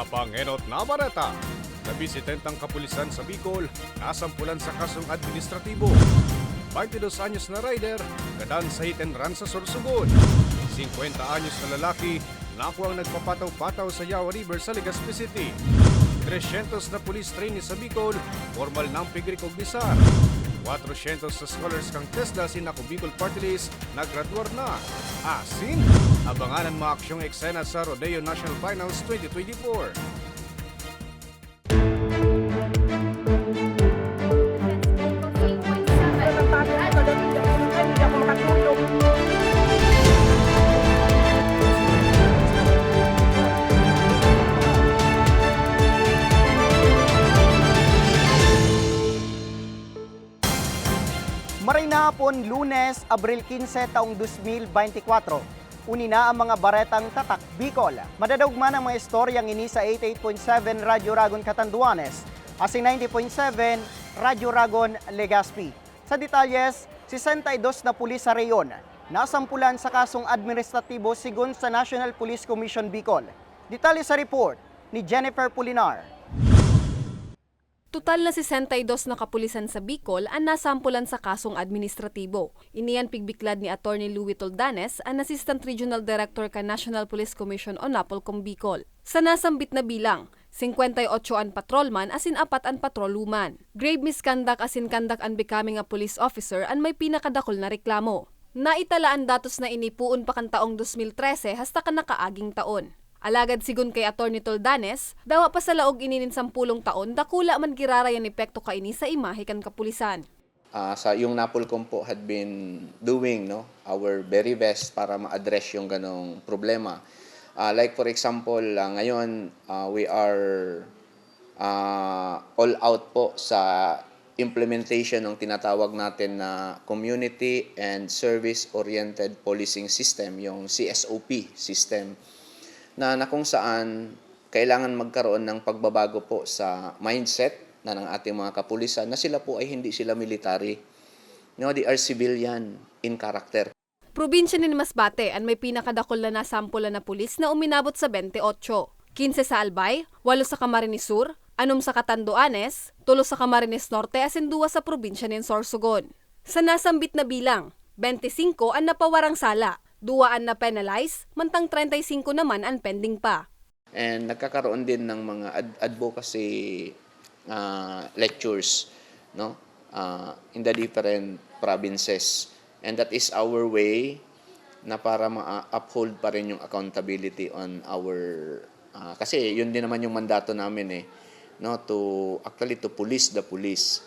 Mga pangenot na bareta. Nabisitentang kapulisan sa Bicol, nasampulan sa kasong administratibo. 22 anyos na rider, gadan sa hit and run sa Sorsogon. 50 anyos na lalaki, nakuha ang nagpapataw-pataw sa Yawa River sa Legazpi City. 300 na police trainee sa Bicol, formal ng pigrekognisar. 400 sa scholars kang TESDA si Naku Bicol Party List naggraduar na. Asin, abangan ang mga aksyong eksena sa Rodeo National Finals 2024. Maray na hapon, lunes, Abril 15, taong 2024. Uni na ang mga baretang tatak Bicol. Madadugman ang mga istoryang ini sa 88.7 Radyo Ragon Catanduanes, asing 90.7 Radyo Ragon Legazpi. Sa detalyes, 62 na pulis sa reyon, nasampulan sa kasong administratibo sigon sa National Police Commission Bicol. Detalye sa report ni Jennifer Pulinar. Total na 62 na kapulisan sa Bicol ang nasampulan sa kasong administratibo. Iniyan pigbiklad ni Attorney Louis Toldanes, ang Assistant Regional Director ka National Police Commission o NAPOLCOM Bicol. Sa nasambit na bilang, 58 an patrolman asin apat an patroluman. Grave misconduct asin conduct unbecoming a police officer an may pinakadakol na reklamo. Naitalaan datos na inipuon pa kan taong 2013 hasta ka nakaaging taon. Alagad sigun kay Attorney Toldanes, dawa pa sa laog ininin sampulong taon, dakula man girarayan epekto ka ini sa imahe kan kapulisan. Ah, sa yung Napolcom po had been doing no our very best para ma-address yung ganong problema. Ah, like for example, ah, ngayon ah, we are ah, all out po sa implementation ng tinatawag natin na Community and Service Oriented Policing System, yung CSOP system na, na kung saan kailangan magkaroon ng pagbabago po sa mindset na ng ating mga kapulisan na sila po ay hindi sila military. No, they are civilian in character. Probinsya ni Masbate ang may pinakadakol na nasampulan na pulis na uminabot sa 28. 15 sa Albay, 8 sa Camarines Sur, 6 sa Catanduanes, 3 sa Camarines Norte asin 2 sa probinsya ng Sorsogon. Sa nasambit na bilang, 25 ang napawarang sala, 2 ang na-penalize, mantang 35 naman ang pending pa. And nagkakaroon din ng mga ad- advocacy uh, lectures no uh, in the different provinces. And that is our way na para ma-uphold pa rin yung accountability on our uh, kasi yun din naman yung mandato namin eh no to actually to police the police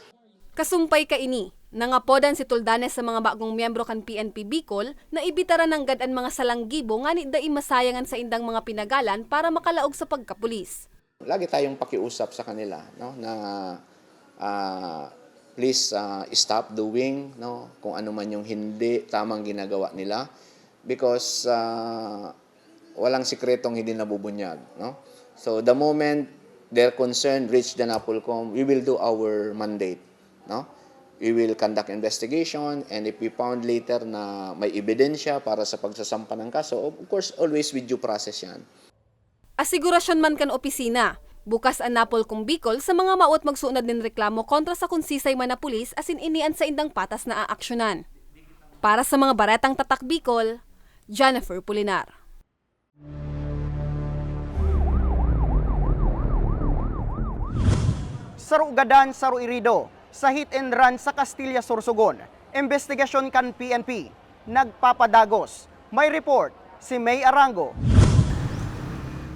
Kasumpay ka ini, nangapodan si Tuldanes sa mga bagong miyembro kan PNP Bicol na ibitara ng gadaan mga salanggibo nga ni dai masayangan sa indang mga pinagalan para makalaog sa pagkapulis. lagi tayong pakiusap sa kanila no? Na ah, please ah, stop doing no? Kung ano man yung hindi tamang ginagawa nila. Because ah, walang sikretong hindi nabubunyag no? So the moment their concern reach the NAPOLCOM we will do our mandate no we will conduct investigation and if we found later na may ebidensya para sa pagsasampa ng kaso of course always with due process yan Asigurasyon man kan opisina, bukas ang Napol kung Bicol sa mga maot magsuunad ng reklamo kontra sa kunsisay man na pulis asin inian sa indang patas na aaksyonan. Para sa mga baretang tatak Bicol, Jennifer Pulinar. Sarugadan Saru Irido sa hit and run sa Castilla Sorsogon. Investigasyon kan PNP. Nagpapadagos. May report si May Arango.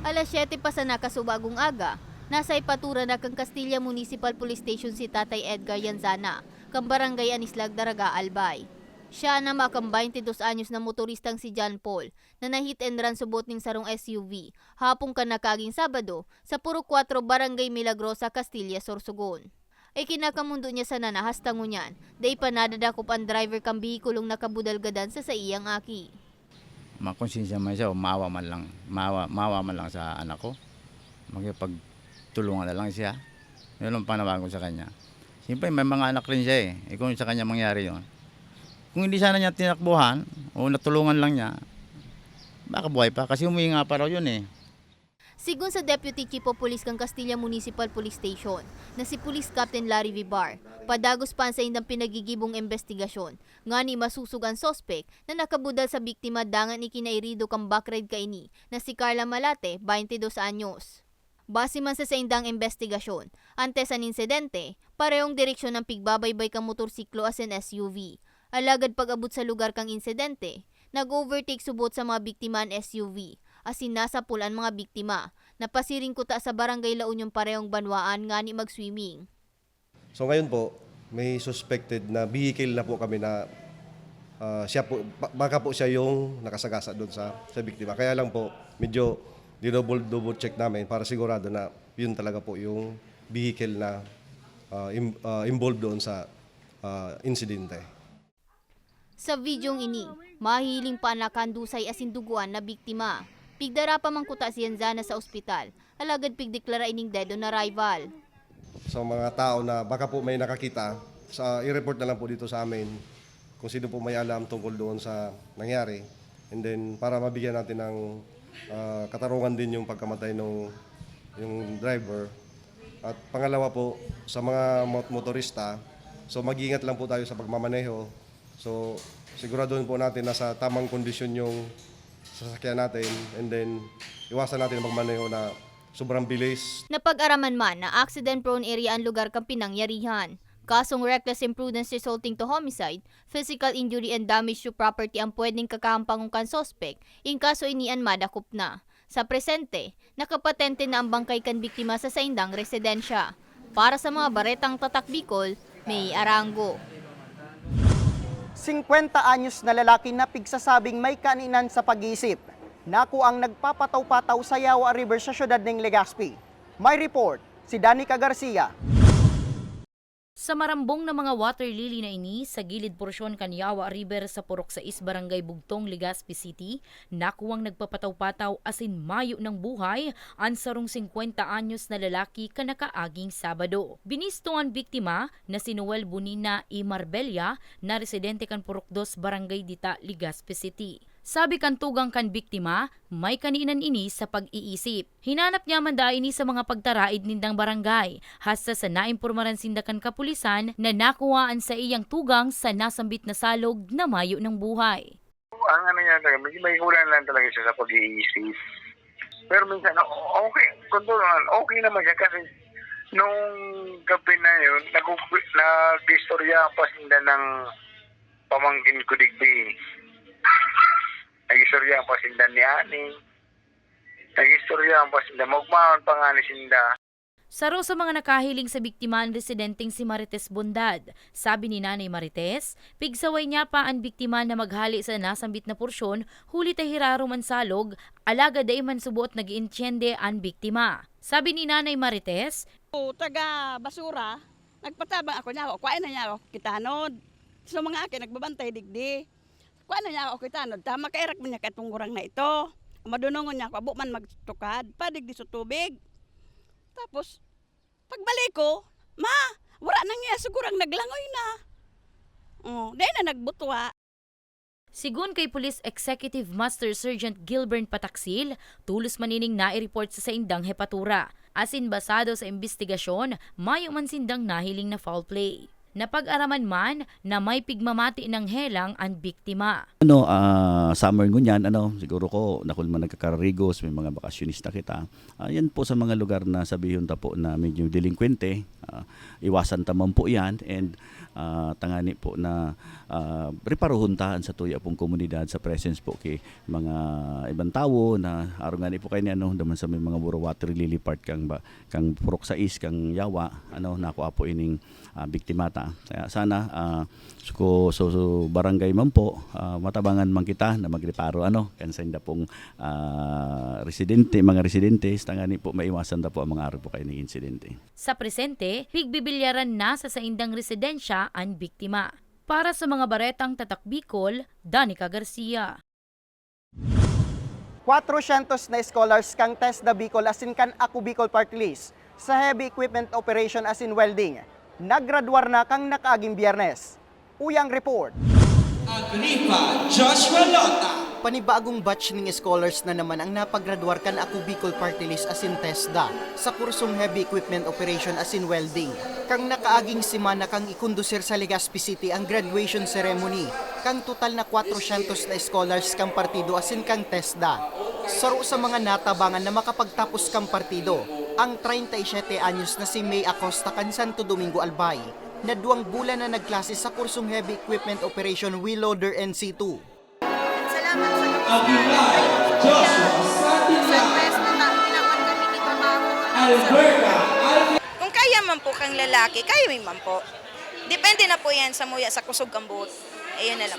Alas 7 pa sa nakasubagong aga, nasa ipatura na kang Castilla Municipal Police Station si Tatay Edgar Yanzana, kang barangay Anislag Daraga, Albay. Siya na makang 22 anyos na motoristang si John Paul na nahit and run subot ning sarong SUV hapong kanakaging Sabado sa Puro 4 Barangay Milagrosa, Castilla, Sorsogon. Ay kinakamundo niya sa nanahas tangunyan, day panadadakop ang driver kang bihikulong nakabudalgadan sa sa iyang aki. makonsensya man siya o maawa man lang maawa, maawa man lang sa anak ko. Magpagtulungan na lang siya. Yun ang panawagan sa kanya. Siyempre may mga anak rin siya eh. Eh kung sa kanya mangyari yun. Kung hindi sana niya tinakbuhan o natulungan lang niya baka buhay pa. Kasi umuwi nga pa raw yun eh Sigun sa Deputy Chief of Police kang Castilla Municipal Police Station na si Police Captain Larry Vibar, padagos pa sa indang pinagigibong investigasyon nga ni masusug ang sospek na nakabudal sa biktima dangan ikinairido kang backride kaini na si Carla Malate, 22 anyos. Base man sa saindang investigasyon, antes ang insidente, parehong direksyon ng pigbabaybay kang motorsiklo as an SUV. Alagad pag-abot sa lugar kang insidente, nag-overtake subot sa mga biktima ang SUV, asin nasa pulan mga biktima, napasiring kuta sa barangay La Union parehong banwaan nga ni mag-swimming. So ngayon po, may suspected na vehicle na po kami na ah, siya po, ba- baka po siya yung nakasagasa doon sa, sa biktima. Kaya lang po, medyo dinouble double check namin para sigurado na yun talaga po yung vehicle na ah, im- ah, involved doon sa ah, insidente. Sa videong ini, mahiling pa na kandusay asin duguan na biktima. Pigdara pa man kuta si Yanzana sa ospital, alagad pigdeklara ining dead on arrival. Sa mga tao na baka po may nakakita, sa, i-report na lang po dito sa amin kung sino po may alam tungkol doon sa nangyari. And then para mabigyan natin ng ah, katarungan din yung pagkamatay ng yung driver. At pangalawa po, sa mga mot- motorista, so mag-ingat lang po tayo sa pagmamaneho. So siguraduhin po natin na sa tamang kondisyon yung sasakyan natin and then iwasan natin ang magmaneho na sobrang bilis, Napag-araman man na accident-prone area ang lugar kang pinangyarihan. Kasong reckless imprudence resulting to homicide, physical injury and damage to property ang pwedeng kakahampangon kan sospek, in kaso inian madakop na. Sa presente, nakapatente na ang bangkay kan biktima sa saindang residensya. Para sa mga baretang tatak Bicol, may arango. 50 anyos na lalaki na pigsasabing may kaninan sa pag-iisip. Naku ang nagpapataw-pataw sa Yawa River sa syudad ng Legazpi. May report si Danica Garcia. Sa marambong na mga water lily na ini sa gilid porsyon Kanyawa River sa Purok sa Is Barangay Bugtong, Legazpi City, nakuwang nagpapataw-pataw asin mayo ng buhay ang sarong 50 anyos na lalaki kanakaaging Sabado. Binisto ang biktima na si Noel Bunina I. Marbella na residente kan Purok 2 Barangay Dita, Legazpi City. Sabi kan tugang kan biktima, may kaninan ini sa pag-iisip. Hinanap niya man ini sa mga pagtaraid nindang barangay, hasta sa naimpormaran sindakan kapulisan na nakuhaan sa iyang tugang sa nasambit na salog na mayo ng buhay. ang ano niya talaga, medyo may kulang lang talaga siya sa pag-iisip. Pero minsan, okay, kontrol naman, okay naman siya kasi nung gabi na yun, nag- nag-istorya pa sila ng pamangkin ko digdi. Nag-istorya pa sila ni Ani. Nag-istorya pa sila, magmahon pa nga ni Sinda. Saro sa mga nakahiling sa biktima ang residenteng si Marites Bondad. Sabi ni Nanay Marites, pigsaway niya pa ang biktima na maghali sa nasambit na porsyon, huli tahiraro man salog, alaga day man subuot nag ang biktima. Sabi ni Nanay Marites, o taga basura, nagpatabang ako niya ako, kuhain na niya ako kitanod. So mga akin, nagbabantay digdi. Kuhain na niya ako kitanod, tama kairak man niya katungurang na ito. Madunungon niya ako, abo man magtukad, padigdi sa tubig. Tapos, pagbalik ko, ma, wala nang niya, sigurang naglangoy na. Oh, dahil na nagbutwa. Sigun kay Police Executive Master Sergeant Gilbert Pataksil, tulos manining nai-report sa saindang hepatura. Asin basado sa investigasyon, mayo man sindang nahiling na foul play. Napag-araman man na may pigmamati ng helang ang biktima. Ano, ah, summer ngunyan, ano, siguro ko, nakul man nagkakarigos, may mga bakasyonista kita. Ah, yan po sa mga lugar na sabihin ta po na medyo delinkwente, ah, iwasan tamang po yan and ah, tangani po na uh, reparuhuntahan sa tuya pong komunidad sa presence po kay mga ibang tao na araw nga ni po kayo ni ano, daman sa may mga buro water lily part kang ba, kang purok sa is, kang yawa, ano, nakuha po ining ah, biktimata. Kaya sana ah, so, so, so barangay man po ah, matabangan man kita na magreparo ano kan sa inda pong ah, residente mga residente tangani po maiwasan ta po ang mga araw po kayo ng insidente. Sa presente, pigbibilyaran na sa saindang residensya ang biktima. Para sa mga baretang tatak Bicol, Danica Garcia. 400 na scholars kang test na Bicol asin kan Ako Bicol Park List sa heavy equipment operation asin welding. Naggraduar na kang nakaaging biyernes. Uyang report. Agripa Joshua Lota. Panibagong batch ng scholars na naman ang napaggraduar kan ako Bicol Party List asin TESDA sa kursong Heavy Equipment Operation asin Welding. Kang nakaaging simana kang ikondusir sa Legazpi City ang graduation ceremony. Kang total na 400 na scholars kang partido asin kang TESDA. Saro sa mga natabangan na makapagtapos kang partido, ang 37 anyos na si May Acosta kan Santo Domingo Albay na duwang bulan na nagklase sa kursong Heavy Equipment Operation Wheel Loader NC2. Salamat sa kapatid. Sa press na na, ginawan kami ni trabaho. Kung kaya man po kang lalaki, kaya mo man po. Depende na po yan sa muya sa kusog kang buhot. Ayun na lang.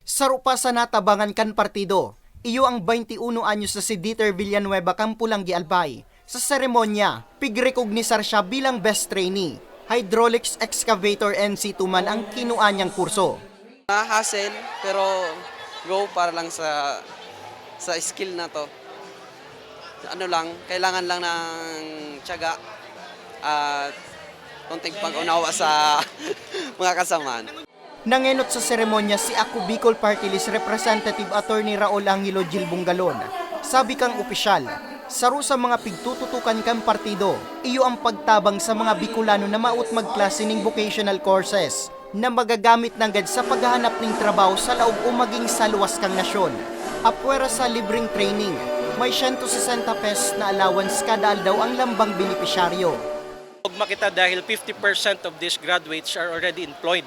Saro pa sa natabangan kan partido, iyo ang 21 anyos na si Dieter Villanueva Campulanggi Albay. Sa seremonya, pigrekognisar siya bilang best trainee. Hydraulics Excavator NC2 man ang kinuha niyang kurso. Na-hassle, pero go para lang sa sa skill na to. Ano lang, kailangan lang ng tiyaga at konting pag-unawa sa mga kasamaan. Nangenot sa seremonya si Ako Bicol Party List Representative Attorney Raul Angelo Gil Bungalon. Sabi kang opisyal, saro sa mga pigtututukan kang partido, iyo ang pagtabang sa mga Bicolano na maut magklase ng vocational courses na magagamit ng gad sa paghahanap ng trabaho sa laog o maging sa luwas kang nasyon. Apwera sa libreng training, may 160 pesos na allowance kada aldaw ang lambang benepisyaryo. Ugma kita dahil 50% of these graduates are already employed.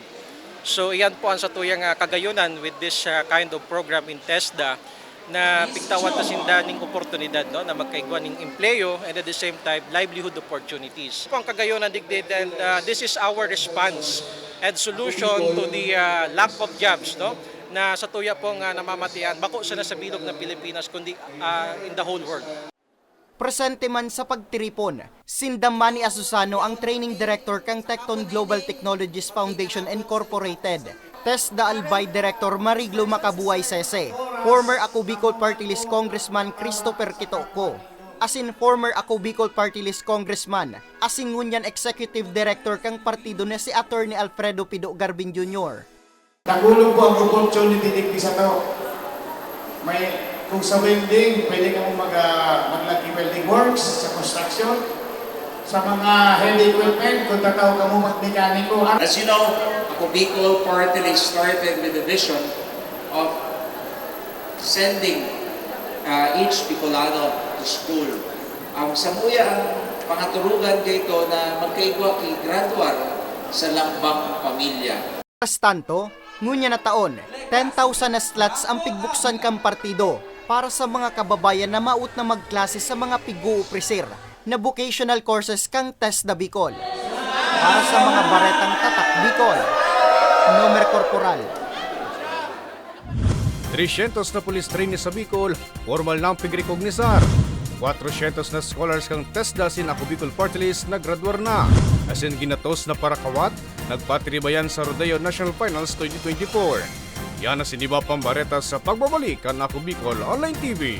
So iyan po ang satuyang uh, kagayunan with this uh, kind of program in TESDA na pigtawan ta sinda ning oportunidad no na magkaigwa ning empleyo and at the same time livelihood opportunities. Po ang kagayunan digdid and uh, this is our response and solution to the uh, lack of jobs no na sa tuya pong uh, namamatian bako sa nasa bilog ng Pilipinas kundi uh, in the whole world. Presente man sa pagtiripon, Sindamani Asusano ang training director kang Tecton Global Technologies Foundation Incorporated. TESDA Albay Director Mariglo Makabuay Sese, former Ako Bicol Party List Congressman Christopher Kitoko, asin former Ako Bicol Party List Congressman, asin ngunyan Executive Director kang partido na si Attorney Alfredo Pido Garbin Jr. Nagulong ko ang opportunity digdi sa to. May kung sa welding, pwede ka mag, uh, maglagi welding works sa construction. Sa mga heavy equipment, kung tataw ka mo magmekaniko. As you know, ako Bicol Party List started with the vision of sending uh, each Bicolano to school. Ang samuya ang pangaturugan dito na magkaigwa kay graduar sa lambang pamilya. Pas tanto, ngunya na taon, 10,000 na slots ang pigbuksan kang partido para sa mga kababayan na maut na magklase sa mga pigu-upresir na vocational courses kang TESDA Bicol. Para sa mga baretang tatak Bicol, Nomer Corporal, 300 na police trainees sa Bicol, formal na ang pigrekognisar. 400 na scholars kang TESDA sin ako Bicol Party List na graduar na. Asin ginatos na para kawat, nagpatribayan sa Rodeo National Finals 2024. Yan na siniba pambareta sa pagbabalik kan ako Bicol Online TV.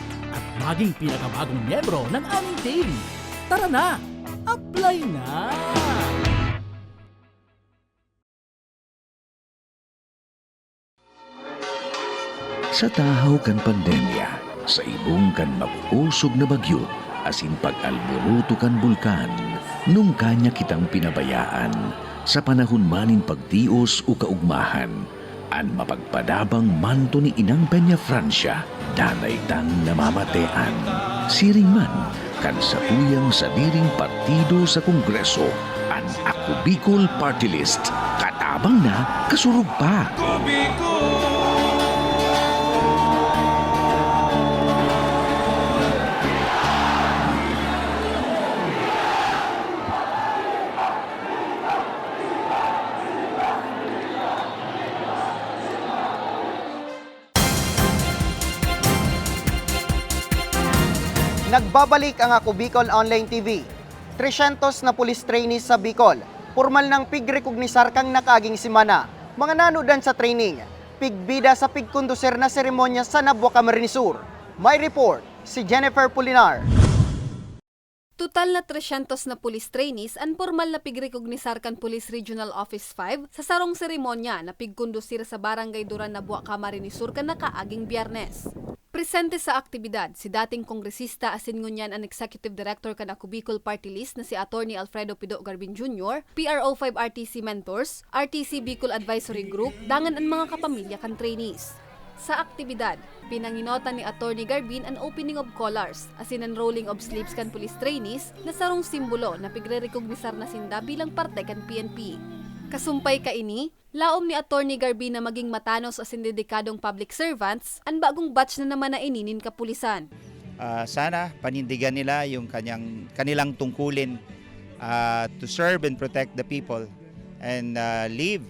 at maging pinakabagong miyembro ng aming team. Tara na! Apply na! Sa tahaw kan pandemya, sa ibong kan mag-usog na bagyo, asin pag-alburuto kan bulkan, nung kanya kitang pinabayaan, sa panahon manin pagtios o kaugmahan, an mapagpadabang manto ni Inang Peña Francia, danay tang namamatean. Siring man, kan sa tuyang sa diring partido sa Kongreso, an Ako Bicol Party List, katabang na kasurug pa. Nagbabalik ang Ako Bicol Online TV. 300 na police trainees sa Bicol. Formal ng pigrekognisar kang nakaging simana. Mga nanodan sa training. Pigbida sa pigkonduser na seremonya sa Nabua Camarines Sur. May report si Jennifer Pulinar. Total na 300 na police trainees ang formal na pigrekognisar kan Police Regional Office 5 sa sarong seremonya na pigkondusir sa Barangay Duran na Buwa Camarines Sur kan nakaaging biyernes. Presente sa aktibidad si dating kongresista asin ngunyan ang Executive Director kan Ako Bicol Party List na si Attorney Alfredo Pido Garbin Jr., PRO5 RTC Mentors, RTC Bicol Advisory Group, dangan ang mga kapamilya kan trainees. Sa aktibidad, pinanginota ni Attorney Garbin ang opening of colors, asin ang rolling of sleeves kan police trainees na sarong simbolo na pigre-recognisar na sinda bilang parte kan PNP. Kasumpay ka ini, laom ni Attorney Garbin na maging matanos asin dedikadong public servants, ang bagong batch na naman na ininin kapulisan. Ah, sana panindigan nila yung kanyang kanilang tungkulin ah, to serve and protect the people and ah, live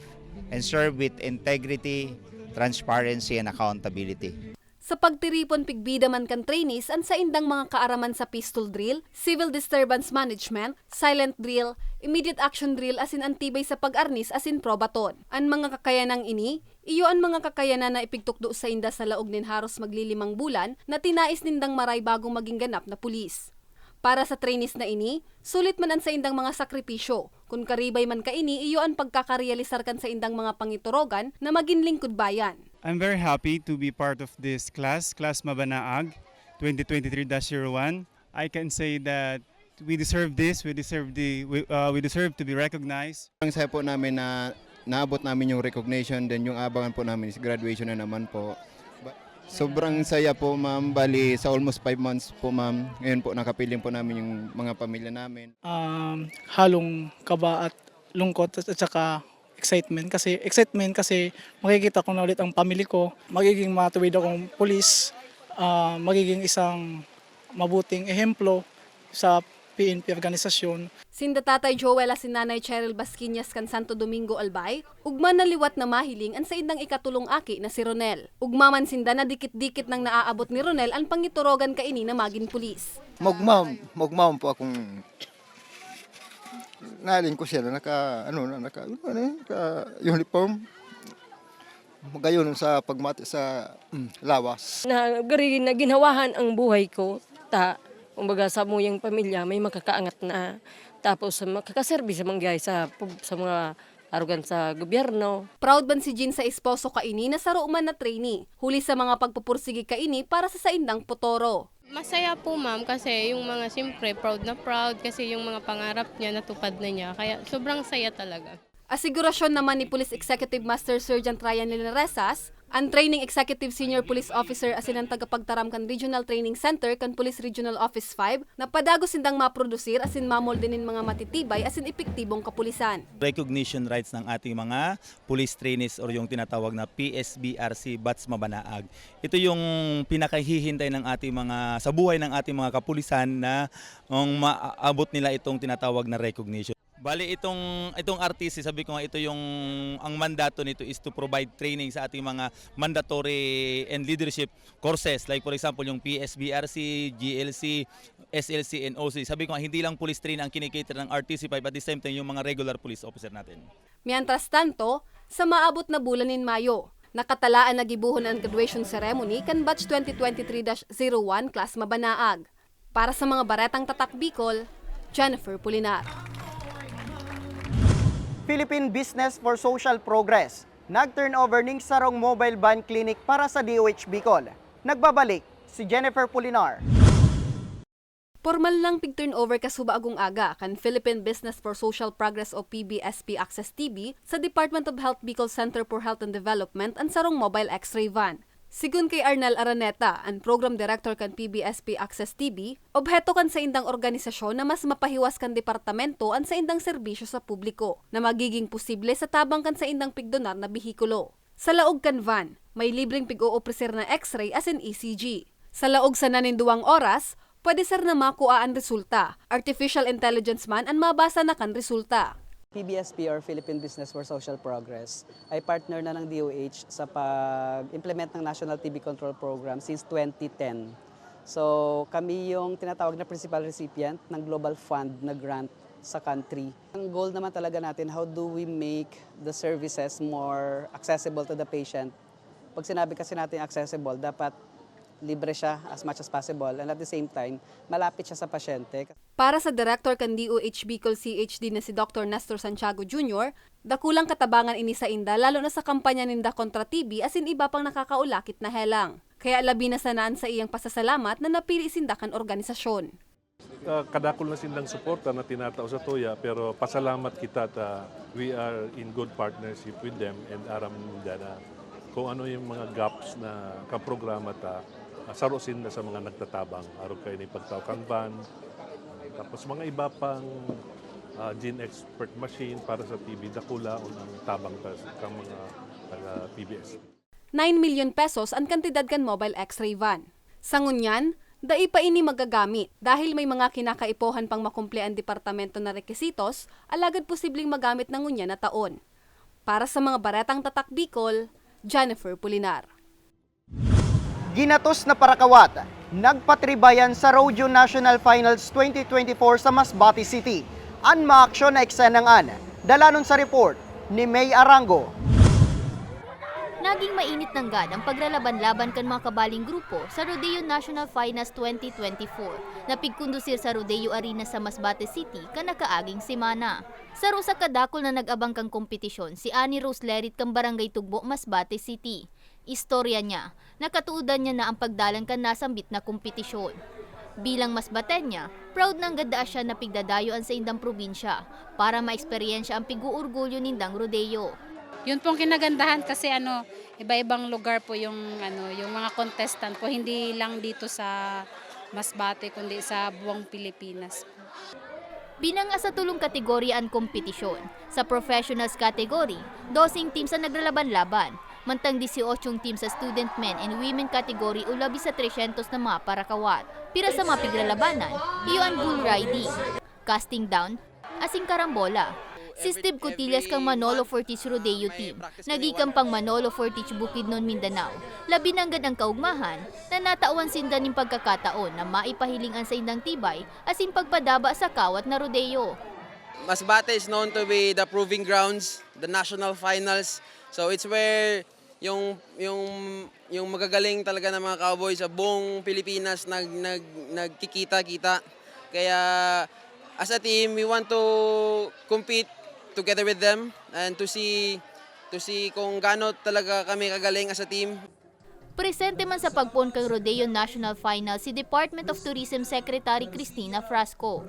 and serve with integrity, transparency and accountability. Sa pagtiripon pigbida man kan trainees ang sa indang mga kaaraman sa pistol drill, civil disturbance management, silent drill, immediate action drill asin antibay sa pag-arnis asin probaton. Ang mga kakayanang ini, iyo ang mga kakayanan na ipigtukdo sa inda sa laog nin haros maglilimang bulan na tinais nindang maray bagong maging ganap na pulis. Para sa trainees na ini, sulit man ang sa indang mga sakripisyo. Kung karibay man ka ini, iyo ang pagkakarealisar kan sa indang mga pangiturogan na maging lingkod bayan. I'm very happy to be part of this class, Class Mabanaag 2023-01. I can say that we deserve this, we deserve the we, uh, we deserve to be recognized. Ang saya po namin na naabot namin yung recognition then yung abangan po namin is graduation na naman po. Sobrang saya po ma'am, bali sa almost 5 months po ma'am. Ngayon po nakapiling po namin yung mga pamilya namin. um, halong kaba at lungkot at, saka excitement kasi excitement kasi makikita ko na ulit ang family ko magiging matuwid akong pulis ah, magiging isang mabuting ehemplo sa PNP organisasyon Sinda tatay Joel asin nanay Cheryl Basquinas kan Santo Domingo Albay, ugma na liwat na mahiling ang sa indang ikatulong aki na si Ronel. Ugma man sinda na dikit-dikit nang naaabot ni Ronel ang pangiturogan kaini na maging pulis. Magmam, magmam po akong naling ko sila naka ano na naka ano na naka uniform gayon sa pagmati sa mm, lawas. na na ginawahan ang buhay ko ta kumbaga sa muyang pamilya may makakaangat na tapos makakaserbi sa mga sa sa mga arugan sa gobyerno Proud ban si Jean sa esposo kaini na saro man na trainee, huli sa mga pagpupursige kaini para sa saindang potoro. Masaya po ma'am kasi yung mga siyempre proud na proud kasi yung mga pangarap niya natupad na niya. Kaya sobrang saya talaga. Asigurasyon naman ni Police Executive Master Sergeant Ryan Linaresas, ang Training Executive Senior Police Officer asin ang tagapagtaram kan Regional Training Center kan Police Regional Office 5 na padago sindang maprodusir asin mamoldinin mga matitibay asin epektibong kapulisan. recognition rights ng ating mga police trainees or yung tinatawag na PSBRC Bats Mabanaag. Ito yung pinakahihintay ng ating mga sa buhay ng ating mga kapulisan na um, maabot nila itong tinatawag na recognition. Bali itong itong RTC sabi ko nga ito yung ang mandato nito is to provide training sa ating mga mandatory and leadership courses like for example yung PSBRC, GLC, SLC and OC. Sabi ko nga hindi lang police training ang kinikater ng RTC 5 at the same time yung mga regular police officer natin. Mientras tanto, sa maabot na bulan in Mayo, nakatalaan na gibuhon ang graduation ceremony kan batch 2023-01 class Mabanaag. Para sa mga baretang tatak Bicol, Jennifer Pulinar. Philippine Business for Social Progress nag-turnover ning sarong mobile van clinic para sa DOH Bicol. Nagbabalik si Jennifer Pulinar. Formal lang pig turnover kasuba agong aga kan Philippine Business for Social Progress o PBSP Access TV sa Department of Health Bicol Center for Health and Development ang sarong mobile x-ray van. Sigun kay Arnel Araneta, ang program director kan PBSP Access TV, obheto kan sa indang organisasyon na mas mapahiwas kan departamento ang sa indang serbisyo sa publiko na magiging posible sa tabang kan sa indang pigdonar na bihikulo. Sa laog kan van, may libreng pig-oopreser na x-ray as in ECG. Sa laog sa naninduwang oras, pwede sir na makuha ang resulta. Artificial intelligence man ang mabasa na kan resulta. PBSP or Philippine Business for Social Progress ay partner na ng DOH sa pag-implement ng National TB Control Program since 2010. So kami yung tinatawag na principal recipient ng Global Fund na grant sa country. Ang goal naman talaga natin, how do we make the services more accessible to the patient? Pag sinabi kasi natin accessible, dapat libre siya as much as possible and at the same time, malapit siya sa pasyente. Para sa Director kan DOH Bicol CHD na si Dr. Nestor Santiago Jr., dakulang katabangan ini sa inda lalo na sa kampanya ninda kontra TB as in iba pang nakakaulakit na helang. Kaya labi na sanaan sa iyang pasasalamat na napili sindakan organisasyon. Uh, kadakol na silang suporta na tinatao sa Toya pero pasalamat kita ta we are in good partnership with them and aram nila na kung ano yung mga gaps na kaprograma ta sarusin na sa mga nagtatabang araw kayo ni pagtawkan van tapos mga iba pang uh, gene expert machine para sa TB dakula o ang tabang ta sa mga taga PBS 9 million pesos ang kantidad kan mobile x-ray van. Sa ngunyan, dai pa ini magagamit dahil may mga kinakaipohan pang makumple ang departamento na rekisitos, alagad posibleng magamit ng ngunyan na taon. Para sa mga baretang tatak Bicol, Jennifer Pulinar. Ginatos na parakawat, nagpatribayan sa Rodeo National Finals 2024 sa Masbate City. An maaksyon na eksenangan. Dalanon sa report ni May Arango. Naging mainit ng gan ang paglalaban-laban kan mga kabaling grupo sa Rodeo National Finals 2024 na pigkundusir sa Rodeo Arena sa Masbate City kan nakaaging semana. Sa rusa kadakol na nag-abang kang kompetisyon si Annie Rose Lerit kang Barangay Tugbo, Masbate City. Istorya niya, nakatuudan niya na ang pagdalan kan nasambit na kompetisyon. Bilang Masbatenya, proud nang gada siya na pigdadayoan sa indang probinsya para maeksperiensya ang piguurgulyo nindang rodeo. Yun pong kinagandahan kasi ano, iba-ibang lugar po yung ano, yung mga contestant po hindi lang dito sa Masbate kundi sa buong Pilipinas. Binanga sa tulong kategorya ang kompetisyon. Sa professionals category, dosing teams ang naglalaban-laban. Mantang 18 teams sa student men and women category o sa 300 na mga parakawat. Pira sa mga piglalabanan, iyon bull riding, casting down, asing karambola, Si Steve Cotillas kang Manolo Fortich Rodeo Team, nagikang pang Manolo Fortich Bukidnon, Mindanao. Labi nanggad ang kaugmahan na natawan sinda ng pagkakataon na maipahilingan sa indang tibay asin pagpadaba sa kawat na rodeo. Masbate is known to be the proving grounds, the national finals. So it's where yung yung yung magagaling talaga ng mga cowboys sa buong Pilipinas nag nag nagkikita-kita. Kaya as a team, we want to compete together with them and to see to see kung gaano talaga kami kagaling as a team. Presente man sa pagpon kang Rodeo National Final si Department of Tourism Secretary Cristina Frasco.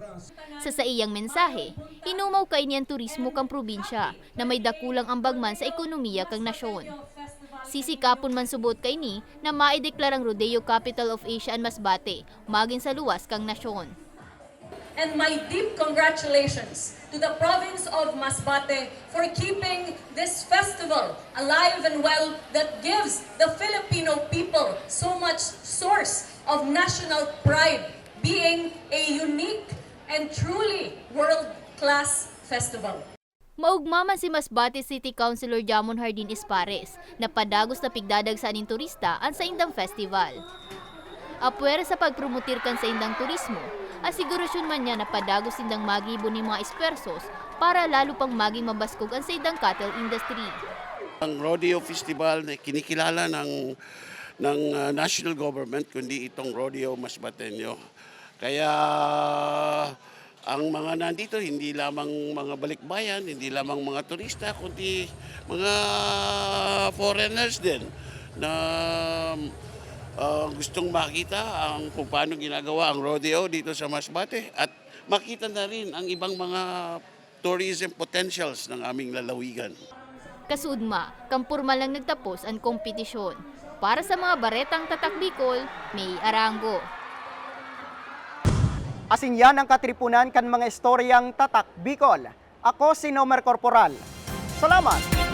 Sa sa iyang mensahe, inumaw kay niyan turismo kang probinsya na may dakulang ambagman sa ekonomiya kang nasyon. Sisikapon man subot kay ni na maideklarang Rodeo Capital of Asia and Masbate, maging sa luwas kang nasyon. And my deep congratulations to the province of Masbate for keeping this festival alive and well that gives the Filipino people so much source of national pride, being a unique and truly world-class festival. Maugmaman si Masbate City Councilor Jamon Hardin Espares na padagos na pigdadagsaan ng turista ang sa Indang Festival. Apwera sa pagpromotirkan sa Indang Turismo, asigurasyon man niya na padagos indang magibo ni mga espersos para lalo pang maging mabaskog ang sa Indang cattle industry. Ang rodeo festival na kinikilala ng ng uh, national government kundi itong rodeo Masbateño. Kaya ang mga nandito hindi lamang mga balikbayan, hindi lamang mga turista kundi mga foreigners din na uh, gustong makita ang kung paano ginagawa ang rodeo dito sa Masbate at makita na rin ang ibang mga tourism potentials ng aming lalawigan. Kasudma, kampurma lang nagtapos ang kompetisyon. Para sa mga baretang tatak Bicol, may arango. Asin yan ang katripunan kan mga istoryang tatak Bicol. Ako si Nomer Corporal. Salamat!